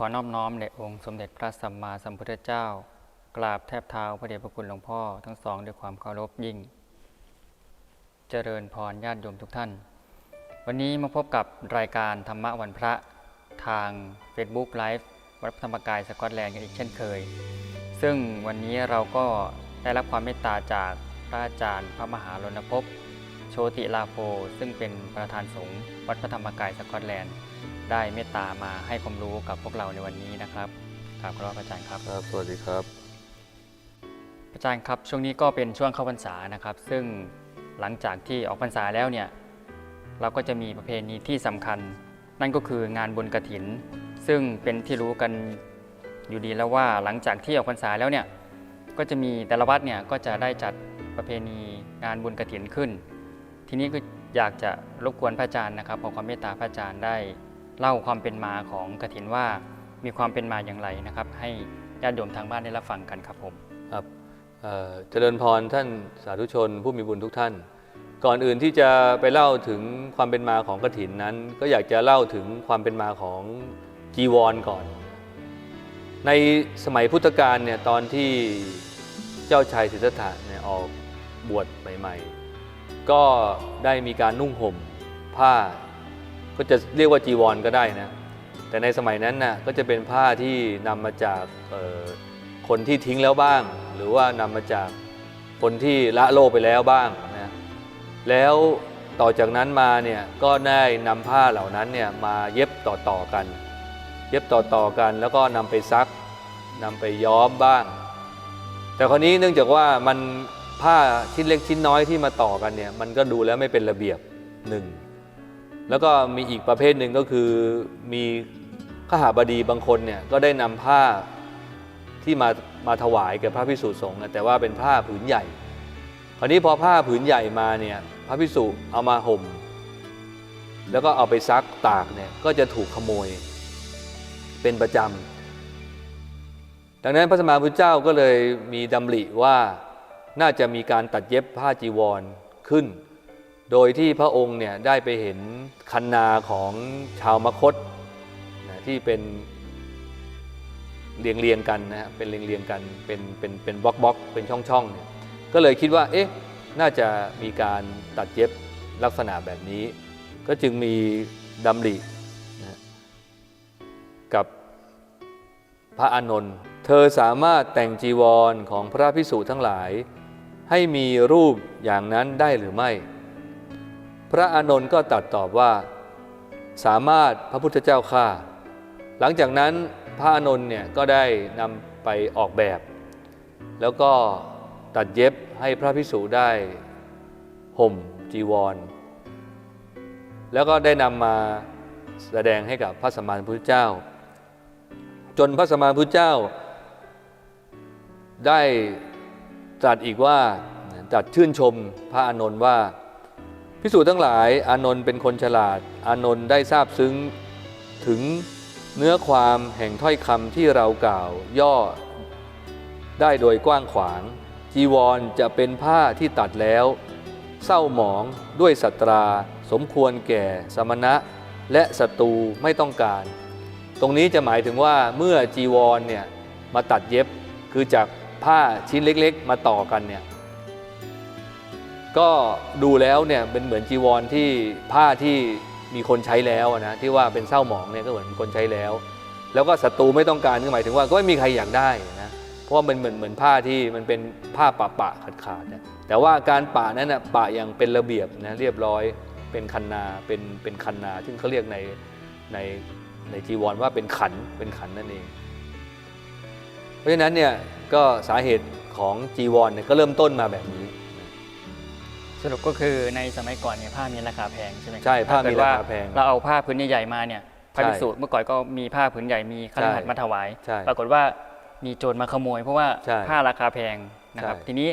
ขอนอบน้อมแด่องค์สมเด็จพระสัมมาสัมพุทธเจ้า กราบแทบเท้าพระเดชพระคุณหลวงพ่อทั้งสองด้วยความเคารพยิ่ง เจริญพรญาติโยมทุกท่าน วันนี้มาพบกับรายการธรรมะวันพระทาง Facebook Live วัดพระธรรมกายสกอตแลนด์กันอีกเช่นเคย ซึ่งวันนี้เราก็ได้รับความเมตตาจากพระอาจารย์พระมหารณภพโชติลาโภซึ่งเป็นประธานสงฆ์วัดพระธรรมกายสกอตแลนด์ ได้เมตตามาให้ความรู้กับพวกเราในวันนี้นะครับกราบขอรับอาจารย์ครับครับ สวัสดีครับ อาจารย์ครับช่วงนี้ก็เป็นช่วงเข้าพรรษานะครับ ซึ่งหลังจากที่ออกพรรษาแล้วเนี่ยเราก็จะมีประเพณีที่สำคัญ นั่นก็คืองานบุญกระถิน ซึ่งเป็นที่รู้กันอยู่ดีแล้วว่าหลังจากที่ออกพรรษาแล้วเนี่ยก็จะมีแต่ละวัดเนี่ยก็จะได้จัดประเพณีงานบุญกระถินขึ้น ทีนี้ก็อยากจะรบกวนพระอาจารย์นะครับขอความเมตตาพระอาจารย์ได้ เล่าความเป็นมาของกระถินว่ามีความเป็นมาอย่างไรนะครับ ให้ญาติโยมทางบ้านได้รับฟังกันครับผมครับเจริญพรท่านสาธุชนผู้มีบุญทุกท่าน ก่อนอื่นที่จะไปเล่าถึงความเป็นมาของกฐินนั้น ก็อยากจะเล่าถึงความเป็นมาของจีวรก่อน ในสมัยพุทธกาลเนี่ยตอนที่เจ้าชายสิทธัตถะเนี่ยออกบวชใหม่ ๆ ก็ได้มีการนุ่งห่มผ้า ก็จะเรียกว่าจีวรก็ได้นะแต่ในสมัยนั้นน่ะก็จะเป็นผ้าที่นำมาจากคนที่ทิ้งแล้วบ้าง หรือว่านำมาจากคนที่ละโลกไปแล้วบ้างนะแล้วต่อจากนั้นมาเนี่ยก็ได้นำผ้าเหล่านั้นเนี่ยมาเย็บต่อๆกัน เย็บต่อๆกันแล้วก็นำไปซักนำไปย้อมบ้าง แต่คราวนี้เนื่องจากว่ามันผ้าชิ้นเล็กชิ้นน้อยที่มาต่อกันเนี่ยมันก็ดูแล้วไม่เป็นระเบียบหนึ่ง แล้วก็มีอีกประเภทหนึ่งก็คือมีขหาบดีบางคนเนี่ยก็ได้นำผ้าที่มามาถวายแก่พระพิสุสงฆ์แต่ว่าเป็นผ้าผืนใหญ่คราวนี้พอผ้าผืนใหญ่มาเนี่ยพระพิสุเอามาห่ม แล้วก็เอาไปซักตากเนี่ยก็จะถูกขโมยเป็นประจำดังนั้นพระสมมาพุทธเจ้าก็เลยมีดำริว่าน่าจะมีการตัดเย็บผ้าจีวรขึ้น โดยที่พระองค์เนี่ยได้ไปเห็นคันนาของชาวมคตนะที่เป็นเรียงเรียงกันนะฮะเป็นเรียงเรียงกันเป็นเป็นเป็นบล็อกบล็อกเป็นช่องช่องเนี่ยก็เลยคิดว่าเอ๊ะน่าจะมีการตัดเย็บลักษณะแบบนี้ ก็จึงมีดำรินะกับพระอานนท์เธอสามารถแต่งจีวรของพระพิสุทั้งหลาย ให้มีรูปอย่างนั้นได้หรือไม่ พระอานนท์ก็ตัดตอบว่า สามารถพระพุทธเจ้าข้าหลังจากนั้นพระอานนท์เนี่ยก็ได้นำไปออกแบบ แล้วก็ตัดเย็บให้พระพิสุได้ห่มจีวร แล้วก็ได้นำมาแสดงให้กับพระสมาสัมพุทธเจ้า จนพระสมาสัมพุทธเจ้า ได้ตรัสอีกว่าตรัสชื่นชมพระอานนท์ว่า พิสูจน์ทั้งหลายอานนท์เป็นคนฉลาด อานนท์ได้ทราบซึ้งถึงเนื้อความแห่งถ้อยคำที่เรากล่าว ย่อได้โดยกว้างขวาง จีวรจะเป็นผ้าที่ตัดแล้ว เศร้าหมองด้วยสัตรา สมควรแก่สมณะ และศัตรูไม่ต้องการ ตรงนี้จะหมายถึงว่าเมื่อจีวรเนี่ยมาตัดเย็บคือจากผ้าชิ้นเล็ก ๆ มาต่อกันเนี่ย ก็ดูแล้วเนี่ยเป็นเหมือนจีวรที่ผ้าที่มีคนใช้แล้วนะที่ว่าเป็นเศร้าหมองเนี่ยก็เหมือนคนใช้แล้ว แล้วก็ศัตรูไม่ต้องการก็หมายถึงว่าก็ไม่มีใครอยากได้นะเพราะมันเหมือนเหมือนผ้าที่มันเป็นผ้าปะปะขาดขาดๆนะแต่ว่าการปะนั้นนะปะอย่างเป็นระเบียบนะเรียบร้อยเป็นคันนาเป็นเป็นคันนาซึ่งเขาเรียกในในในจีวรว่าเป็นขันเป็นขันนั่นเอง เพราะฉะนั้นเนี่ยก็สาเหตุของจีวรเนี่ยก็เริ่มต้นมาแบบนี้ สรุปก็คือในสมัยก่อนเนี่ยผ้ามีราคาแพงใช่ไหมครับใช่ผ้ามีถ้เกิดว่ราคาแพงเราเอาผ้าผืนใหญ่ๆมาเนี่ยพระใช่ภิกษุเมื่อก่อนก็มีผ้าผืนใหญ่มีขนาดใช่มาถวายใช่ปรากฏว่ามีโจรมาขโมย เพราะว่าใช่ผ้าราคาแพงนะครับใช่ทีนี้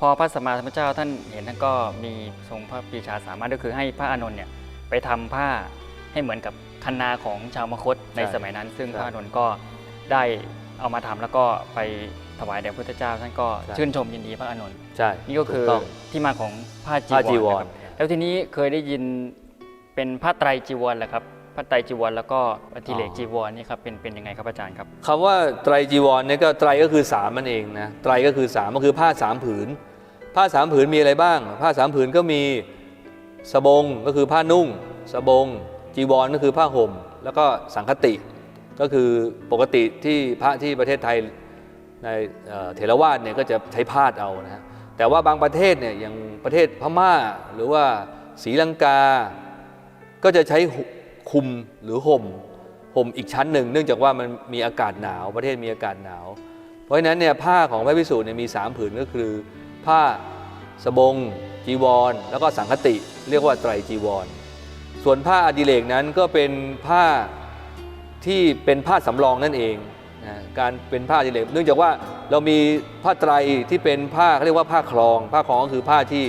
พอพระสัมมาสัมพุทธเจ้าท่านเห็นท่านก็มีทรงพระปรีชาสามารถก็คือให้พระอานนท์เนี่ยไปทำผ้าให้เหมือนกับคันนาของชาวมคตในสมัยนั้น ซึ่งพระอานนท์ก็ได้เอามาทำแล้วก็ไป ถวายแด่พระพุทธเจ้าท่านก็ชื่นชมยินดีพระอานนท์ใช่นี่ก็คือถูต้อง ที่มาของผ้าจีผ้าจีววรร นะครับแล้วทีนี้เคยได้ยินเป็นผ้าไตรจีวรแหละครับพระไตรจีวรแล้วก็อธิเลกอ๋อจีวรนี่ครับเป็นเป็นยังไงครับอาจารย์ครับ คำว่าไตรจีวรเนี่ยก็ไตรก็คือสามมันเองนะไตรก็คือสามก็คือผ้าสามผืน ผ้าสามผืนมีอะไรบ้าง ผ้าสามผืนก็มีสบงก็คือผ้านุ่ง สบง จีวรก็คือผ้าห่ม แล้วก็สังคติ ก็คือปกติที่พระที่ประเทศไทย ในเถรวาทเนี่ยก็จะใช้พาดเอานะฮะแต่ว่าบางประเทศเนี่ยอย่างประเทศพม่าหรือว่าศรีลังกา ก็จะใช้คุมหรือห่มห่มอีกชั้นหนึ่ง เนื่องจากว่ามันมีอากาศหนาวประเทศมีอากาศหนาว เพราะฉะนั้นเนี่ยผ้าของพระพิสุเนี่ยมีสามผืนก็คือ ผ้าสบง จีวร แล้วก็สังคติเรียกว่าไตรจีวร ส่วนผ้าอดิเรกนั้นก็เป็นผ้าที่เป็นผ้าสำรองนั่นเอง นะการเป็นผ้าดิเรกเนื่องจากว่าเรามีผ้าไตรที่เป็นผ้าเขาเรียกว่าผ้าคลอง ผ้าคลองก็คือผ้าที่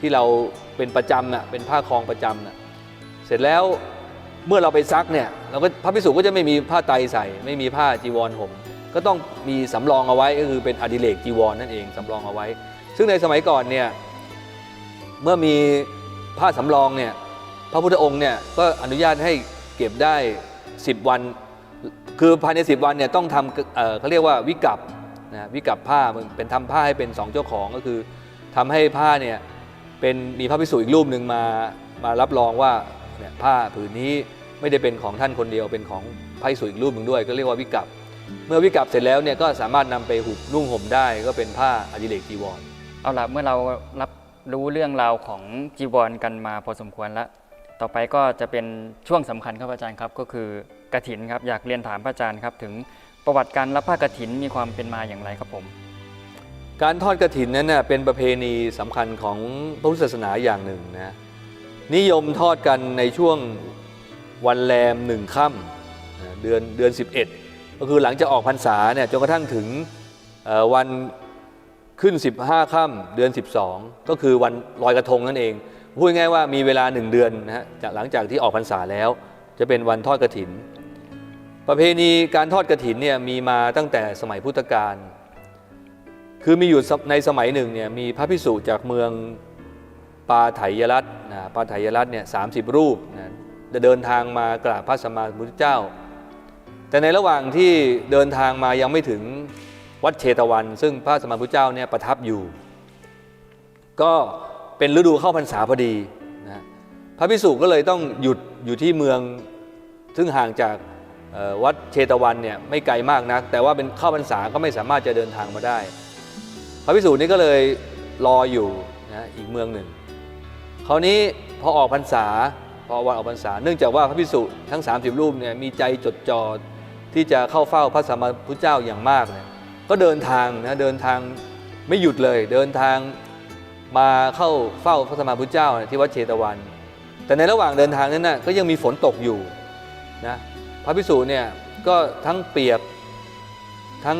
ที่เราเป็นประจำน่ะเป็นผ้าคลองประจำน่ะเสร็จแล้วเมื่อเราไปซักเนี่ยเราก็พระพิสุก็จะไม่มีผ้าไตรใส่ ไม่มีผ้าจีวรห่มก็ต้องมีสำรองเอาไว้ก็คือเป็นอดิเรกจีวรนั่นเองสำรองเอาไว้ ซึ่งในสมัยก่อนเนี่ยเมื่อมีผ้าสำรองเนี่ยพระพุทธองค์เนี่ยก็อนุญาตให้เก็บได้ 10 วัน คือภายใน 10 วันเนี่ยต้องทำเอ่อเขาเรียกว่าวิกับนะวิกับผ้ามันเป็นทำผ้าให้เป็นสองเจ้าของก็คือทำให้ผ้าเนี่ยเป็นมีพระพิสุอีกรูปหนึ่งมามารับรองว่าเนี่ยผ้าผืนนี้ไม่ได้เป็นของท่านคนเดียวเป็นของพระพิสุอีกรูปหนึ่งด้วย ก็เรียกว่าวิกับ เมื่อวิกับเสร็จแล้วเนี่ยก็สามารถนำไปหุบนุ่งห่มได้ก็เป็นผ้าอดิเรกจีวรเอาละเมื่อเรารับรู้เรื่องราวของจีวรกันมาพอสมควรแล้ว ต่อไปก็จะเป็นช่วงสำคัญครับอาจารย์ครับก็คือ กฐินครับอยากเรียนถามพระอาจารย์ครับถึงประวัติการรับผ้ากฐินมีความเป็นมาอย่างไรครับผม การทอดกระถินนั้นน่ะเป็นประเพณีสำคัญของพระพุทธศาสนาอย่างหนึ่งนะนิยมทอดกันในช่วงวันแรมหนึ่งค่ำนะเดือนเดือน 11 ก็คือหลังจากออกพรรษาเนี่ยจนกระทั่งถึงเอ่อวันขึ้น 15ค่ำเดือน 12 ก็คือวันลอยกระทงนั่นเอง พูดง่ายๆว่ามีเวลาหนึ่งเดือนนะฮะจากหลังจากที่ออกพรรษาแล้ว จะเป็นวันทอดกระถิน ประเพณีการทอดกระถินเนี่ยมีมาตั้งแต่สมัยพุทธกาล คือมีอยู่ในสมัยหนึ่งเนี่ยมีพระพิสุจากเมืองปาไถยรัตนะปาไถยรัตเนี่ยสารูปนะเดินทางมากราบพระสัมมาสัมพุทธเจ้า แต่ในระหว่างที่เดินทางมายังไม่ถึงวัดเชตวัน ซึ่งพระสัมมาสัมพุทธเจ้าเนี่ยประทับอยู่ ก็เป็นฤดูเข้าพรรษาพอดีนะพระพิสุก็เลยต้องหยุดอยู่ที่เมืองซึ่งห่างจาก วัดเชตวันเนี่ยไม่ไกลมากนัก แต่ว่าเป็นเข้าพรรษาก็ไม่สามารถจะเดินทางมาได้ พระพิสูจน์นี่ก็เลยรออยู่นะอีกเมืองหนึ่งคราวนี้พอออกพรรษาพอวันออกพรรษา เนื่องจากว่าพระพิสุทั้ง 30 รูปเนี่ยมีใจจดจ่อที่จะเข้าเฝ้าพระสัมมาพุทธเจ้าอย่างมากเนี่ยก็เดินทางนะเดินทางไม่หยุดเลย เดินทางมาเข้าเฝ้าพระสัมมาพุทธเจ้าที่วัดเชตวัน แต่ในระหว่างเดินทางนั้นน่ะก็ยังมีฝนตกอยู่นะ พระพิสุเนี่ยก็ทั้งเปียกทั้ง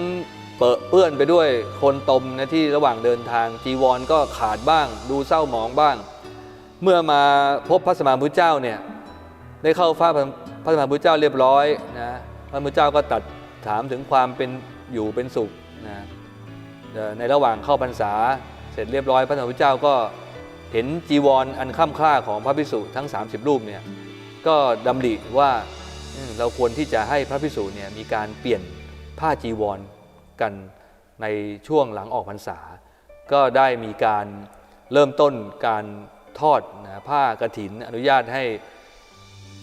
เปเปื้อนไปด้วยคนตมนะที่ระหว่างเดินทาง จีวรก็ขาดบ้าง ดูเศร้าหมองบ้าง เมื่อมาพบพระสมมาพุทธเจ้าเนี่ยได้เข้าฟ้าพระสมมาพุทธเจ้าเรียบร้อยนะพระพุทธเจ้าก็ตัดถามถึงความเป็นอยู่เป็นสุขนะในระหว่างเข้าพรรษา เสร็จเรียบร้อยพระสมมาพุทธเจ้าก็เห็นจีวรอันค่ำค่าของพระภิกษุทั้ง 30 รูปเนี่ยก็ดำริว่า เราควรที่จะให้พระภิกษุเนี่ยมีการเปลี่ยนผ้าจีวรกันในช่วงหลังออกพรรษา ก็ได้มีการเริ่มต้นการทอดนะผ้ากรถิน อนุญาตให้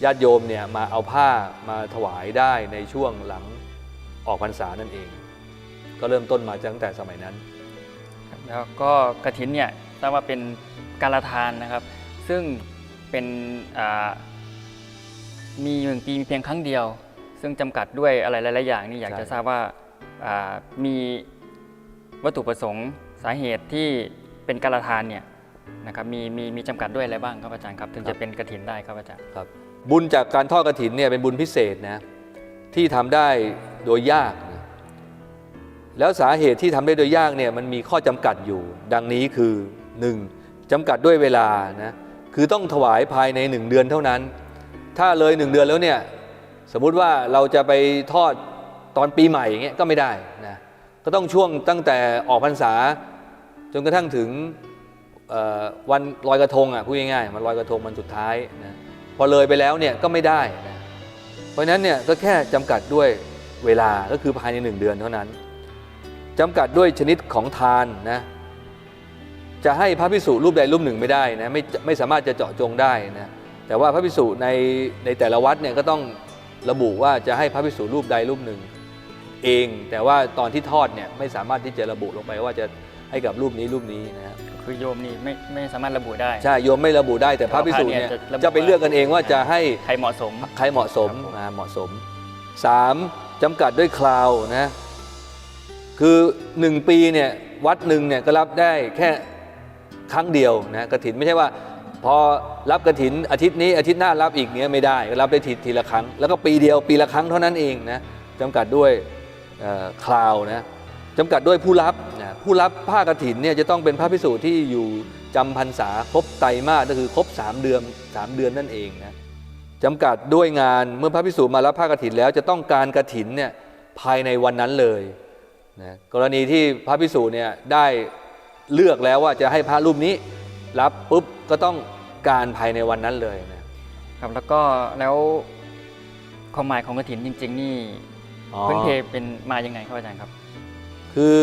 ญาติโยมเนี่ยมาเอาผ้ามาถวายได้ในช่วงหลังออกพรรษานั่นเอง ก็เริ่มต้นมาตั้งแต่สมัยนั้นแล้วก็กฐินเนี่ยทราบว่าเป็นการละทานนะครับ ซึ่งเป็นอ่า มีหนึ่งปีมีเพียงครั้งเดียว ซึ่งจำกัดด้วยอะไรหลายๆอย่างนี่อยากใช่จะทราบว่าอ่ามีวัตถุประสงค์สาเหตุที่เป็นการละทานเนี่ยนะครับมีมีมีจำกัดด้วยอะไรบ้างครับอาจารย์ครับ ถึงจะเป็นกฐินได้ครับอาจารย์ ครับบุญจากการทอดกรถินเนี่ยเป็นบุญพิเศษนะที่ทำได้โดยยากนะแล้วสาเหตุที่ทำได้โดยยากเนี่ยมันมีข้อจำกัดอยู่ ดังนี้คือ 1. จำกัดด้วยเวลานะคือต้องถวายภายใน 1 เดือนเท่านั้น ถ้าเลย1เดือนแล้วเนี่ยสมมุติว่าเราจะไปทอดตอนปีใหม่อย่างเงี้ยก็ไม่ได้นะก็ต้องช่วงตั้งแต่ออกพรรษา จนกระทั่งถึงวันลอยกระทงอะพูดง่ายๆมันลอยกระทงมันสุดท้ายนะพอเลยไปแล้วเนี่ยก็ไม่ได้นะเพราะฉะนั้นเนี่ยก็แค่จำกัดด้วยเวลาก็คือภายในหนึ่งเดือนเท่านั้นจำกัดด้วยชนิดของทานนะจะให้พระพิสุรูปใดรูปหนึ่งไม่ได้นะไม่ไม่สามารถจะเจาะจงได้นะ แต่ว่าพระพิสุในในแต่ละวัดเนี่ยก็ต้องระบุว่าจะให้พระพิสุรูปใดรูปหนึ่งเอง แต่ว่าตอนที่ทอดเนี่ยไม่สามารถที่จะระบุลงไปว่าจะให้กับรูปนี้รูปนี้นะครับคือโยมนี่ไม่ไม่สามารถระบุได้ใช่โยมไม่ระบุได้แต่พระพิสุเนี่ยพระเนี่ยจะระบุจะไปเลือกกันเองว่าจะให้ใครเหมาะสมใครเหมาะสมครับผมอ่าเหมาะสม 3. จำกัดด้วยคราวนะคือ 1 ปีเนี่ยวัดหนึ่งเนี่ยก็รับได้แค่ครั้งเดียวนะกระถินไม่ใช่ว่า พอรับกระถินอาทิตย์นี้อาทิตย์หน้ารับอีกเนี้ยไม่ได้รับได้ทีทีละครั้ง แล้วก็ปีเดียวปีละครั้งเท่านั้นเองนะจำกัดด้วยคราวนะจำกัดด้วยผู้รับนะผู้รับผ้ากฐินเนี่ยจะต้องเป็นพระพิสุที่อยู่จำพรรษาครบไตรมาสก็คือครบ3เดือน3เดือนนั่นเองนะจำกัดด้วยงานเมื่อพระพิสูจน์มารับผ้ากฐินแล้วจะต้องการกฐินเนี่ยภายในวันนั้นเลยนะกรณีที่พระพิสูจน์เนี่ยได้เลือกแล้วว่าจะให้พระรูปนี้ รับปุ๊บก็ต้องการภายในวันนั้นเลยนะครับแล้วก็แล้วความหมายของกฐินจริง ๆ นี่อ๋อพื้นเพเป็นมายังไงครับอาจารย์ครับ คือ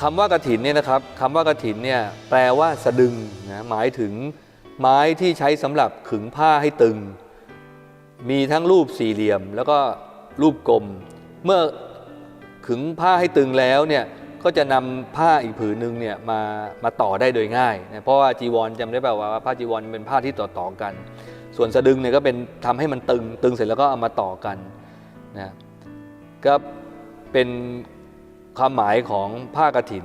คำว่ากฐินเนี่ยนะครับคำว่ากฐินเนี่ยแปลว่าสะดึงนะหมายถึงไม้ที่ใช้สำหรับขึงผ้าให้ตึง มีทั้งรูปสี่เหลี่ยม แล้วก็รูปกลม เมื่อขึงผ้าให้ตึงแล้วเนี่ย ก็จะนำผ้าอีกผืนหนึ่งเนี่ยมามาต่อได้โดยง่ายนะเพราะว่าจีวรจำได้เปล่าว่าผ้าจีวรเป็นผ้าที่ต่อต่อกัน ส่วนสะดึงเนี่ยก็เป็นทำให้มันตึงตึงเสร็จแล้วก็เอามาต่อกันนะก็เป็นความหมายของผ้ากฐิน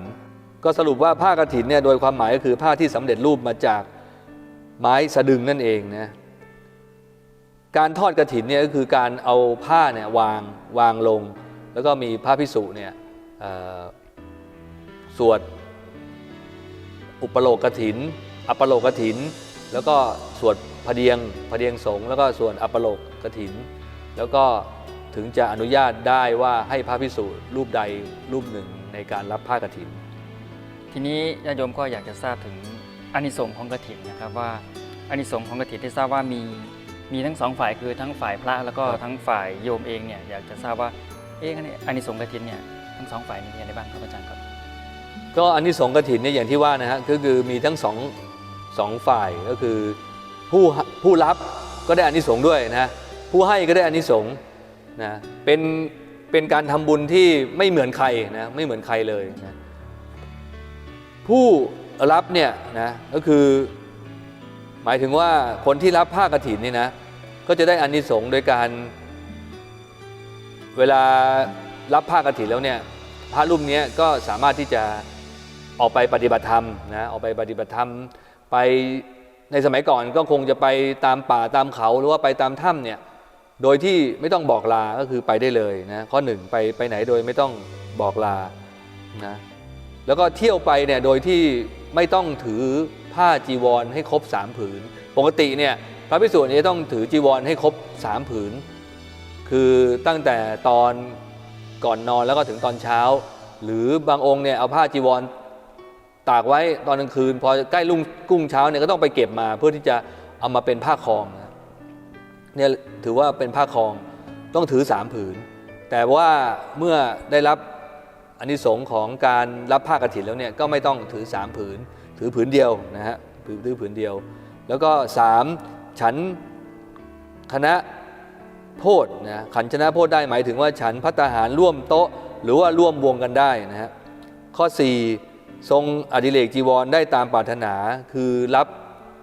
ก็สรุปว่าผ้ากฐินเนี่ยโดยความหมายก็คือผ้าที่สำเร็จรูปมาจากไม้สะดึงนั่นเองนะการทอดกระถินเนี่ยก็คือการเอาผ้าเนี่ยวางวางลง แล้วก็มีพระพิสุเนี่ยเสวดอุปโลกกถิน อัปโลกกถิน แล้วก็สวดพเดียงพเดียงสงฆ์แล้วก็สวดอัปโลกกถิน แล้วก็ถึงจะอนุญาตได้ว่าให้พระพิสุรูปใดรูปหนึ่งในการรับผ้ากฐิน ทีนี้ญาติโยมก็อยากจะทราบถึงอานิสงส์ของกฐินนะครับว่าอานิสงส์ของกฐินที่ทราบว่ามีมีทั้งสองฝ่ายคือทั้งฝ่ายพระแล้วก็ครับทั้งฝ่ายโยมเองเนี่ยอยากจะทราบว่าเอ๊ะอานิสงส์กฐินเนี่ยทั้งสองฝ่ายมีอะไรบ้างครับอาจารย์ครับ ก็อันนี้สงส์กฐินเนี่ยอย่างที่ว่านะฮะก็คือมีทั้งสองสองฝ่ายก็คือผู้ผู้รับก็ได้อานิสงส์ด้วยนะผู้ให้ก็ได้อานิสงส์นะเป็นเป็นการทำบุญที่ไม่เหมือนใครนะไม่เหมือนใครเลยนะผู้รับเนี่ยนะก็คือหมายถึงว่าคนที่รับผ้ากฐินนี่นะก็จะได้อานิสงส์โดยการเวลารับผ้ากฐินแล้วเนี่ย พระรูปนี้ก็สามารถที่จะออกไปปฏิบัติธรรมนะออกไปปฏิบัติธรรมไปในสมัยก่อนก็คงจะไปตามป่าตามเขาหรือว่าไปตามถ้ำเนี่ยโดยที่ไม่ต้องบอกลาก็คือไปได้เลยนะข้อหนึ่งไปไปไหนโดยไม่ต้องบอกลานะแล้วก็เที่ยวไปเนี่ยโดยที่ไม่ต้องถือผ้าจีวรให้ครบสามผืน ปกติเนี่ยพระภิกษุเนี่ยต้องถือจีวรให้ครบสามผืน คือตั้งแต่ตอน ก่อนนอนแล้วก็ถึงตอนเช้า หรือบางองค์เนี่ยเอาผ้าจีวรตากไว้ตอนกลางคืน พอใกล้รุ่งกุ้งเช้าเนี่ยก็ต้องไปเก็บมาเพื่อที่จะเอามาเป็นผ้าคลองเนี่ยถือว่าเป็นผ้าคลองต้องถือสามผืน แต่ว่าเมื่อได้รับอานิสงส์ของการรับผ้ากฐินแล้วเนี่ยก็ไม่ต้องถือสามผืน ถือผืนเดียวนะฮะถือถือผืนเดียว แล้วก็สามฉันคณะ โพธนะขันชนะโพธได้หมายถึงว่าฉันพัตตาหารร่วมโต๊ะ หรือว่าร่วมวงกันได้นะฮะข้อ 4 ทรงอดิเรกจีวรได้ตามปรารถนาคือรับ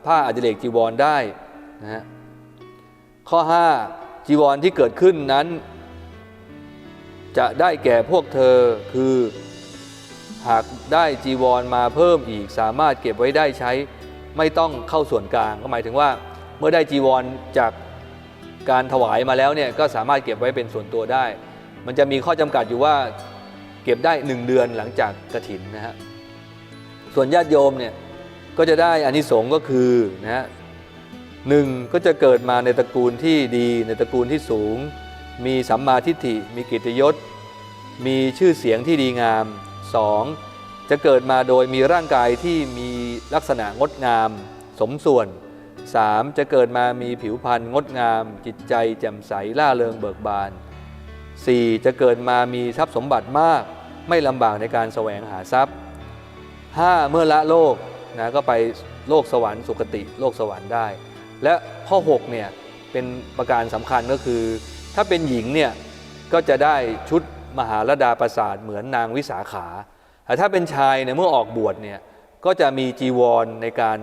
ผ้าอดิเรกจีวรได้นะฮะข้อ 5 จีวรที่เกิดขึ้นนั้น จะได้แก่พวกเธอคือ หากได้จีวรมาเพิ่มอีกสามารถเก็บไว้ได้ใช้ไม่ต้องเข้าส่วนกลาง ก็หมายถึงว่าเมื่อได้จีวรจาก การถวายมาแล้วเนี่ยก็สามารถเก็บไว้เป็นส่วนตัวได้ มันจะมีข้อจำกัดอยู่ว่าเก็บได้ 1 เดือนหลังจากกระถินนะฮะส่วนญาติโยมเนี่ยก็จะได้อานิสงส์ก็คือนะฮะหนึ่งก็จะเกิดมาในตระกูลที่ดี ในตระกูลที่สูง มีสัมมาทิฏฐิ มีกิตยศ มีชื่อเสียงที่ดีงาม 2. จะเกิดมาโดยมีร่างกายที่มีลักษณะงดงาม สมส่วน 3. จะเกิดมามีผิวพรรณงดงาม จิตใจแจ่มใสล่าเริงเบิกบาน 4. จะเกิดมามีทรัพย์สมบัติมาก ไม่ลำบากในการแสวงหาทรัพย์ 5. เมื่อละโลกนะก็ไปโลกสวรรค์สุคติ โลกสวรรค์ได้ และข้อ6เนี่ยเป็นประการสำคัญก็คือ ถ้าเป็นหญิงเนี่ยก็จะได้ชุดมหาลดาประสาทเหมือนนางวิสาขาแต่ถ้าเป็นชายเนี่ยเมื่อออกบวชเนี่ยก็จะมีจีวรในการ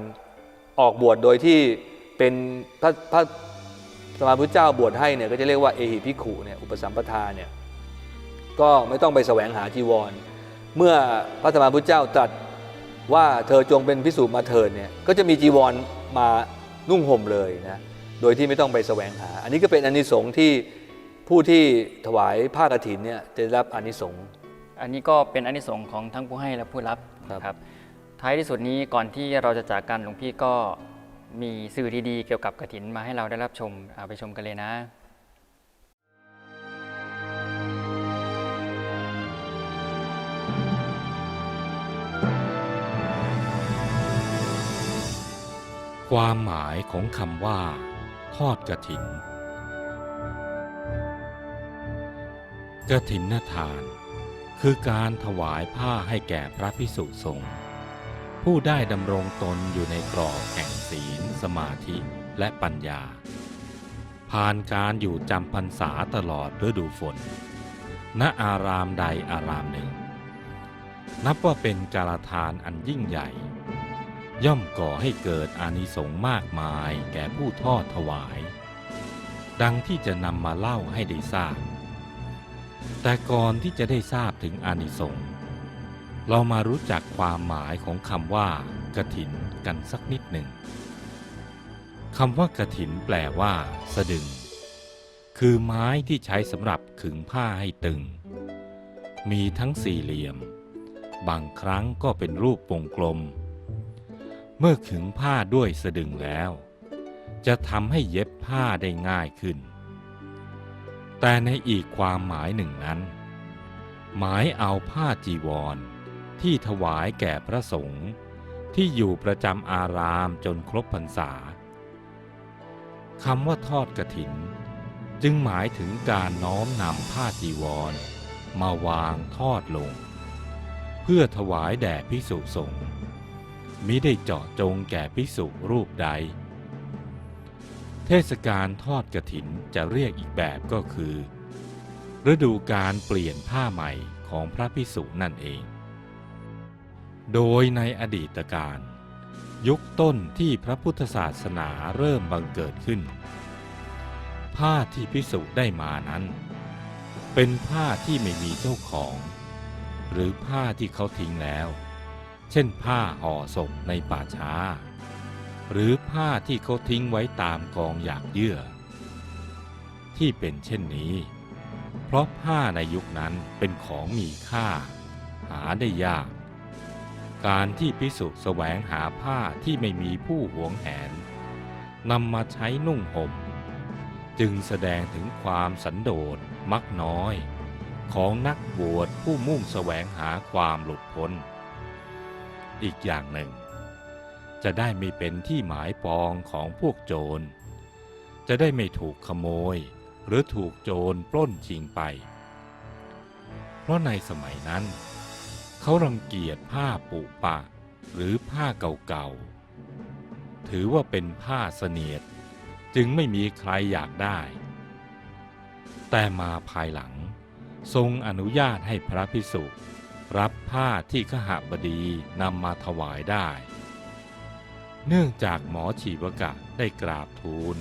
ออกบวชโดยที่เป็นพระพระสมมาพุทธเจ้าบวชให้เนี่ยก็จะเรียกว่าเอหิพิขุเนี่ยอุปสัมปทาเนี่ยก็ไม่ต้องไปแสวงหาจีวร เมื่อพระสมมาพุทธเจ้าตรัสว่าเธอจงเป็นพิสูจน์มาเถิดเนี่ยก็จะมีจีวรมานุ่งห่มเลยนะโดยที่ไม่ต้องไปแสวงหา อันนี้ก็เป็นอานิสงส์ที่ผู้ที่ถวายผ้ากฐินเนี่ยจะได้รับอานิสงส์อันนี้ก็เป็นอานิสงส์ของทั้งผู้ให้และผู้รับครับครับ ท้ายที่สุดนี้ก่อนที่เราจะจากกันหลวงพี่ก็มีสื่อดีๆ เกี่ยวกับกระถินมาให้เราได้รับชมเอาไปชมกันเลยนะความหมายของคำว่า ทอดกระถินกระถินนทาน คือการถวายผ้าให้แก่พระพิสุสงฆ์ ผู้ได้ดำรงตนอยู่ในกรอบแห่งศีล สมาธิและปัญญา ผ่านการอยู่จำพรรษาตลอดฤดูฝน ณอารามใดอารามหนึ่ง นับว่าเป็นการทานอันยิ่งใหญ่ ย่อมก่อให้เกิดอานิสงส์มากมายแก่ผู้ทอดถวาย ดังที่จะนำมาเล่าให้ได้ทราบ แต่ก่อนที่จะได้ทราบถึงอานิสงส์ เรามารู้จักความหมายของคำว่ากระถินกันสักนิดหนึ่งคำว่ากระถินแปลว่า สะดึง คือไม้ที่ใช้สำหรับขึงผ้าให้ตึง มีทั้งสี่เหลี่ยม บางครั้งก็เป็นรูปวงกลม เมื่อขึงผ้าด้วยสะดึงแล้ว จะทำให้เย็บผ้าได้ง่ายขึ้น แต่ในอีกความหมายหนึ่งนั้น หมายเอาผ้าจีวร ที่ถวายแก่พระสงฆ์ที่อยู่ประจำอารามจนครบพรรษาคำว่าทอดกระถิน จึงหมายถึงการน้อมนำผ้าจีวร มาวางทอดลง เพื่อถวายแด่ภิกษุสงฆ์มิได้เจาะจงแก่ภิกษุรูปใด เทศกาลทอดกระถินจะเรียกอีกแบบก็คือ ฤดูการเปลี่ยนผ้าใหม่ของพระภิกษุนั่นเอง โดยในอดีตการ ยุคต้นที่พระพุทธศาสนาเริ่มบังเกิดขึ้น ผ้าที่ภิกษุได้มานั้น เป็นผ้าที่ไม่มีเจ้าของ หรือผ้าที่เขาทิ้งแล้ว เช่นผ้าห่อศพในป่าช้า หรือผ้าที่เขาทิ้งไว้ตามกองหยากเยื่อ ที่เป็นเช่นนี้ เพราะผ้าในยุคนั้นเป็นของมีค่า หาได้ยาก การที่พิสุแสวงหาผ้าที่ไม่มีผู้หวงแหนนำมาใช้นุ่งห่ม จึงแสดงถึงความสันโดษมักน้อย ของนักบวชผู้มุ่งแสวงหาความหลุดพ้น อีกอย่างหนึ่ง จะได้ไม่เป็นที่หมายปองของพวกโจร จะได้ไม่ถูกขโมยหรือถูกโจรปล้นชิงไป เพราะในสมัยนั้น เขารังเกียจผ้าปุปะ หรือผ้าเก่าๆ ถือว่าเป็นผ้าเสนียด จึงไม่มีใครอยากได้ แต่มาภายหลังทรงอนุญาตให้พระพิสุรับผ้าที่ขหบดีนำมาถวายได้ เนื่องจากหมอชีวกะได้กราบทูล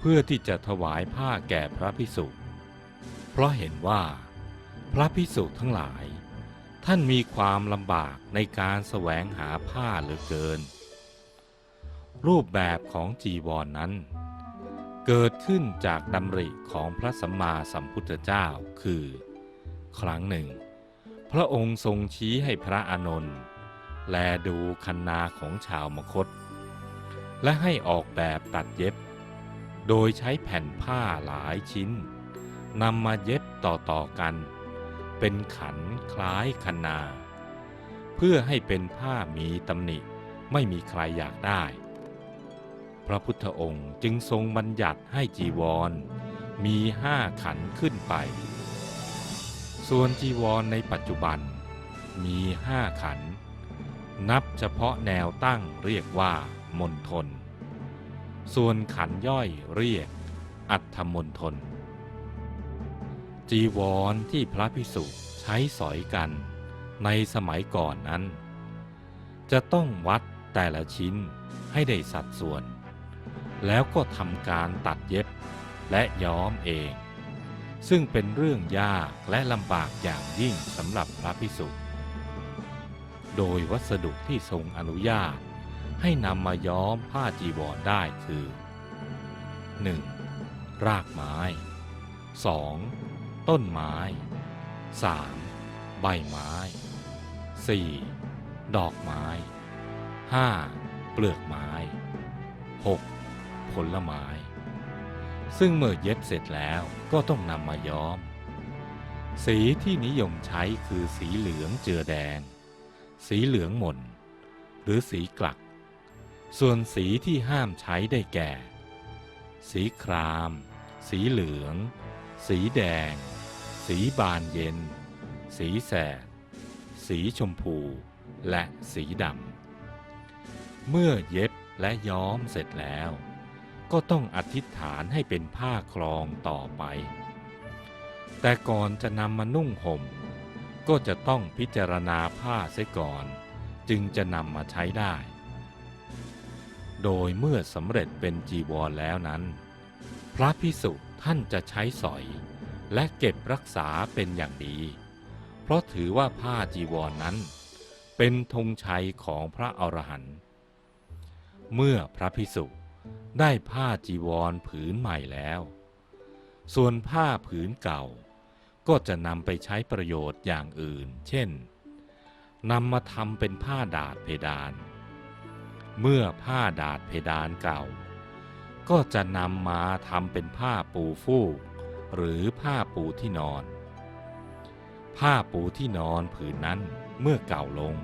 เพื่อที่จะถวายผ้าแก่พระพิสุเพราะเห็นว่า พระพิสุทั้งหลาย ท่านมีความลำบากในการแสวงหาผ้าเหลือเกิน รูปแบบของจีวรนนั้น เกิดขึ้นจากดำริของพระสัมมาสัมพุทธเจ้าคือ ครั้งหนึ่ง พระองค์ทรงชี้ให้พระอานนท์แลดูคันนาของชาวมคต และให้ออกแบบตัดเย็บ โดยใช้แผ่นผ้าหลายชิ้นนำมาเย็บต่อๆกัน เป็นขันคล้ายคนา เพื่อให้เป็นผ้ามีตำหนิไม่มีใครอยากได้ พระพุทธองค์จึงทรงบัญญัติให้จีวร มีห้าขันขึ้นไป ส่วนจีวรในปัจจุบันมีห้าขัน นับเฉพาะแนวตั้งเรียกว่ามณฑลส่วนขันย่อยเรียกอัฏฐมณฑล จีวรที่พระพิสุใช้สอยกันในสมัยก่อนนั้น จะต้องวัดแต่ละชิ้นให้ได้สัดส่วน แล้วก็ทำการตัดเย็บและย้อมเอง ซึ่งเป็นเรื่องยากและลำบากอย่างยิ่งสำหรับพระพิสุโดยวัสดุที่ทรงอนุญาตให้นำมาย้อมผ้าจีวรได้คือ 1. รากไม้ 2. ต้นไม้ 3. ใบไม้ 4. ดอกไม้ 5. เปลือกไม้ 6. ผลไม้ ซึ่งเมื่อเย็บเสร็จแล้วก็ต้องนำมาย้อม สีที่นิยมใช้คือสีเหลืองเจือแดง สีเหลืองหม่น หรือสีกลัก ส่วนสีที่ห้ามใช้ได้แก่ สีคราม สีเหลือง สีแดง สีบานเย็น สีแสด สีชมพู และสีดำ เมื่อเย็บและย้อมเสร็จแล้ว ก็ต้องอธิษฐานให้เป็นผ้าคลองต่อไป แต่ก่อนจะนำมานุ่งห่ม ก็จะต้องพิจารณาผ้าเสียก่อน จึงจะนำมาใช้ได้ โดยเมื่อสำเร็จเป็นจีวรแล้วนั้น พระพิสุท่านจะใช้สอย และเก็บรักษาเป็นอย่างดี เพราะถือว่าผ้าจีวรนนั้น เป็นธงชัยของพระอรหันต์เมื่อพระพิสุได้ผ้าจีวรผืนใหม่แล้ว ส่วนผ้าผืนเก่าก็จะนำไปใช้ประโยชน์อย่างอื่น เช่น นำมาทำเป็นผ้าดาดเพดาน เมื่อผ้าดาดเพดานเก่า ก็จะนำมาทำเป็นผ้าปูฟูก หรือผ้าปูที่นอน ผ้าปูที่นอนผืนนั้นเมื่อเก่าลง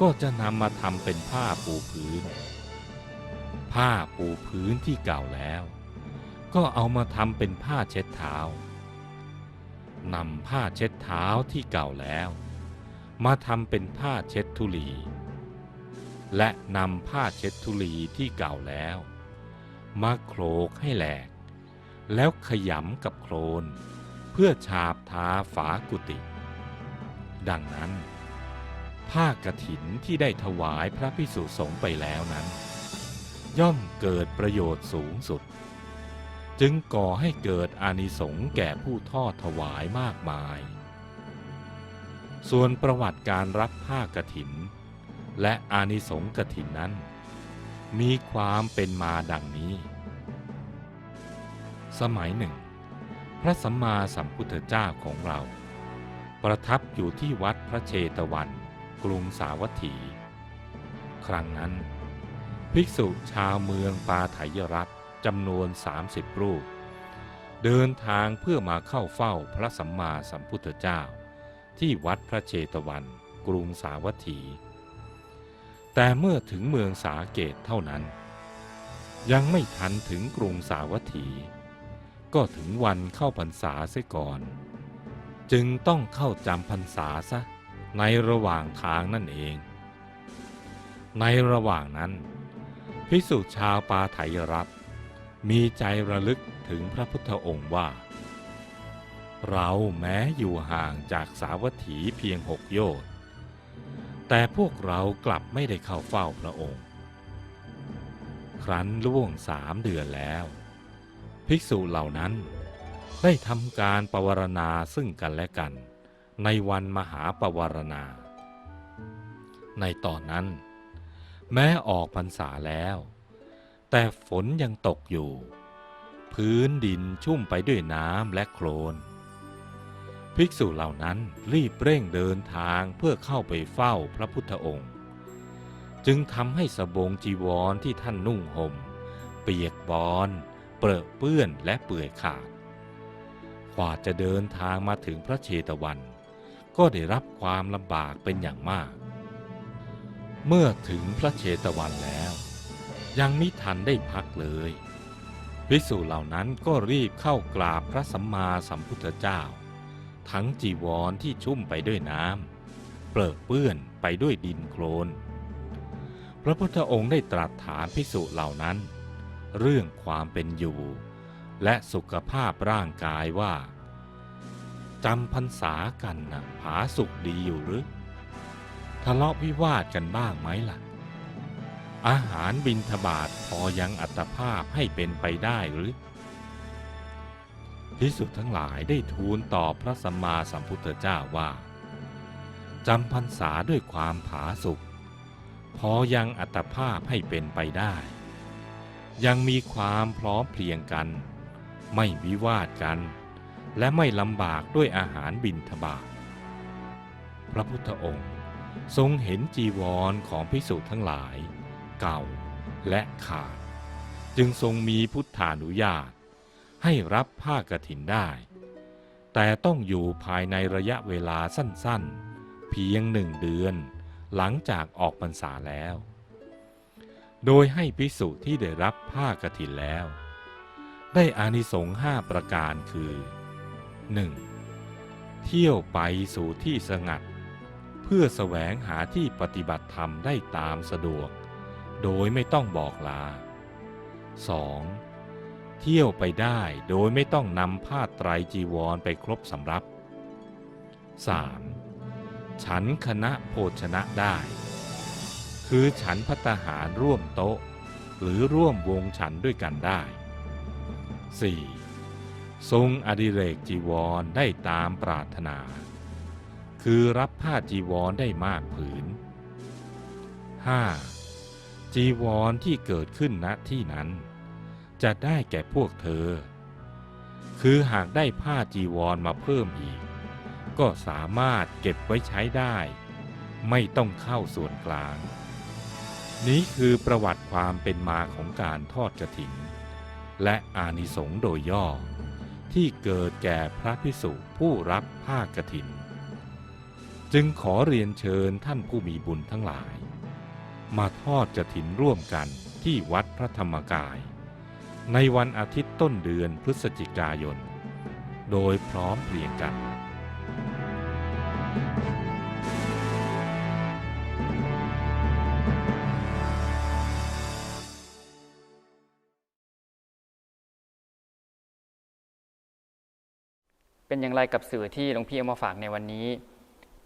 ก็จะนำมาทำเป็นผ้าปูพื้น ผ้าปูพื้นที่เก่าแล้ว ก็เอามาทำเป็นผ้าเช็ดเท้านำผ้าเช็ดเท้าที่เก่าแล้ว มาทำเป็นผ้าเช็ดทุลี และนำผ้าเช็ดทุลีที่เก่าแล้ว มาโคลกให้แหลก แล้วขยำกับโคลนเพื่อฉาบทาฝากุฏิดังนั้น ผ้ากฐินที่ได้ถวายพระพิสุสงฆ์ไปแล้วนั้น ย่อมเกิดประโยชน์สูงสุด จึงก่อให้เกิดอานิสงส์แก่ผู้ทอดถวายมากมาย ส่วนประวัติการรับผ้ากฐิน และอานิสงส์กฐินนั้น มีความเป็นมาดังนี้ สมัยหนึ่ง พระสัมมาสัมพุทธเจ้าของเรา ประทับอยู่ที่วัดพระเชตวัน กรุงสาวัตถี ครั้งนั้น ภิกษุชาวเมืองปาไถยรัฐจำนวน 30 รูป เดินทางเพื่อมาเข้าเฝ้าพระสัมมาสัมพุทธเจ้า ที่วัดพระเชตวัน กรุงสาวัตถี แต่เมื่อถึงเมืองสาเกตเท่านั้นยังไม่ทันถึงกรุงสาวัตถี ก็ถึงวันเข้าพรรษาเสียก่อน จึงต้องเข้าจำพรรษาซะในระหว่างทางนั่นเอง ในระหว่างนั้น พิสุชาวปาไถยรัฐมีใจระลึกถึงพระพุทธองค์ว่า เราแม้อยู่ห่างจากสาวัตถีเพียงหกโยชน์แต่พวกเรากลับไม่ได้เข้าเฝ้าพระองค์ ครั้นล่วงสามเดือนแล้ว ภิกษุเหล่านั้น ได้ทำการปวารณาซึ่งกันและกัน ในวันมหาปวารณา ในตอนนั้น แม้ออกพรรษาแล้ว แต่ฝนยังตกอยู่ พื้นดินชุ่มไปด้วยน้ำและโคลน ภิกษุเหล่านั้นรีบเร่งเดินทางเพื่อเข้าไปเฝ้าพระพุทธองค์ จึงทำให้สบงจีวรที่ท่านนุ่งห่ม เปียกบอน เปรอะเปื้อนและเปื่อยขาดกว่าจะเดินทางมาถึงพระเชตวัน ก็ได้รับความลำบากเป็นอย่างมาก เมื่อถึงพระเชตวันแล้ว ยังไมิทันได้พักเลยภิกษุเหล่านั้นก็รีบเข้ากราบพระสัมมาสัมพุทธเจ้า ทั้งจีวรที่ชุ่มไปด้วยน้ำเปรอะเปื้อนไปด้วยดินโคลน พระพุทธองค์ได้ตรัสถามภิกษุเหล่านั้น เรื่องความเป็นอยู่ และสุขภาพร่างกายว่าจำพรรษากันนะผาสุขดีอยู่หรือทะเลาะวิวาทกันบ้างไหมล่ะ อาหารบินทบาทพอยังอัตภาพให้เป็นไปได้หรือพิสุทั้งหลายได้ทูลตอบพระสัมมาสัมพุทธเจ้าว่าจำพรรษาด้วยความผาสุกพอยังอัตภาพให้เป็นไปได้ ยังมีความพร้อมเพรียงกัน ไม่วิวาทกัน และไม่ลำบากด้วยอาหารบินทบาทพระพุทธองค์ทรงเห็นจีวรของภิกษุทั้งหลาย เก่าและขาด จึงทรงมีพุทธานุญาต ให้รับผ้ากฐินได้ แต่ต้องอยู่ภายในระยะเวลาสั้นๆ เพียงหนึ่งเดือน หลังจากออกพรรษาแล้ว โดยให้ภิกษุที่ได้รับผ้ากฐินแล้ว ได้อานิสงส์ห้าประการคือ 1. เที่ยวไปสู่ที่สงัด เพื่อแสวงหาที่ปฏิบัติธรรมได้ตามสะดวก โดยไม่ต้องบอกลา 2. เที่ยวไปได้โดยไม่ต้องนำผ้าไตรจีวรไปครบสำรับ 3. ฉันคณะโภชนะได้ คือฉันพัตตาหารร่วมโต๊ะ หรือร่วมวงฉันด้วยกันได้ 4. ทรงอดิเรกจีวรได้ตามปรารถนา คือรับผ้าจีวรได้มากผืน 5. จีวรที่เกิดขึ้นณที่นั้น จะได้แก่พวกเธอ คือหากได้ผ้าจีวรมาเพิ่มอีก ก็สามารถเก็บไว้ใช้ได้ ไม่ต้องเข้าส่วนกลาง นี้คือประวัติความเป็นมาของการทอดกระถิน และอานิสงส์โดยย่อ ที่เกิดแก่พระพิสุผู้รับผ้ากฐิน จึงขอเรียนเชิญท่านผู้มีบุญทั้งหลาย มาทอดกฐินร่วมกันที่วัดพระธรรมกาย ในวันอาทิตย์ต้นเดือนพฤศจิกายน โดยพร้อมเพรียงกัน เป็นอย่างไรกับสื่อที่หลวงพี่เอามาฝากในวันนี้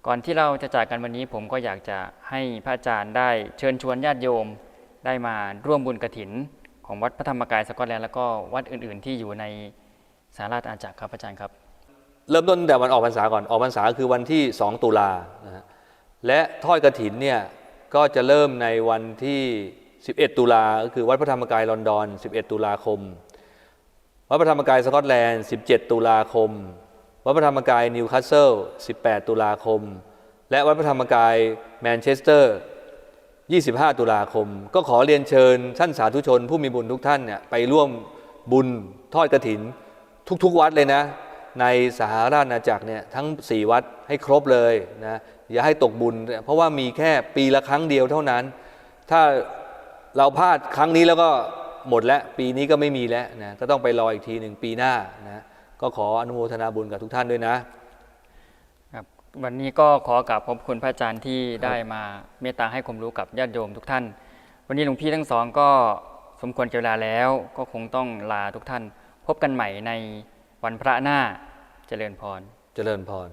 ก่อนที่เราจะจากกันวันนี้ผมก็อยากจะให้พระอาจารย์ได้เชิญชวนญาติโยม ได้มาร่วมบุญกระถิน ของวัดพระธรรมกายสกอตแลนด์แล้วก็วัดอื่น ๆ ที่อยู่ในสาราอาจักรครับอาจารย์ครับ เริ่มต้นแต่วันออกพรรษาก่อนออกพรรษาคือวันที่ 2 ตุลานะและทอดกระถินเนี่ยก็จะเริ่มในวันที่ 11 ตุลาก็คือวัดพระธรรมกายลอนดอน 11 ตุลาคม วัดพระธรรมกายสกอตแลนด์ 17 ตุลาคม วัดพระธรรมกายนิวคาสเซิล 18 ตุลาคม และวัดพระธรรมกายแมนเชสเตอร์ 25 ตุลาคม ก็ขอเรียนเชิญท่านสาธุชนผู้มีบุญทุกท่านเนี่ยไปร่วมบุญทอดกระถิน ทุกๆวัดเลยนะ ในสหราชอาณาจักรเนี่ยทั้ง 4 วัดให้ครบเลยนะอย่าให้ตกบุญ เพราะว่ามีแค่ปีละครั้งเดียวเท่านั้น ถ้าเราพลาดครั้งนี้แล้วก็หมดแล้ว ปีนี้ก็ไม่มีแล้วนะก็ต้องไปรออีกทีหนึ่งปีหน้านะ ก็ขออนุโมทนาบุญกับทุกท่านด้วยนะครับวันนี้ก็ขอกราบขอบคุณพระอาจารย์ที่ได้มาเมตตาให้ความรู้กับญาติโยมทุกท่าน วันนี้หลวงพี่ทั้งสองก็สมควรเกบเวลาแล้วก็คงต้องลาทุกท่าน พบกันใหม่ในวันพระหน้าเจริญพร เจริญพร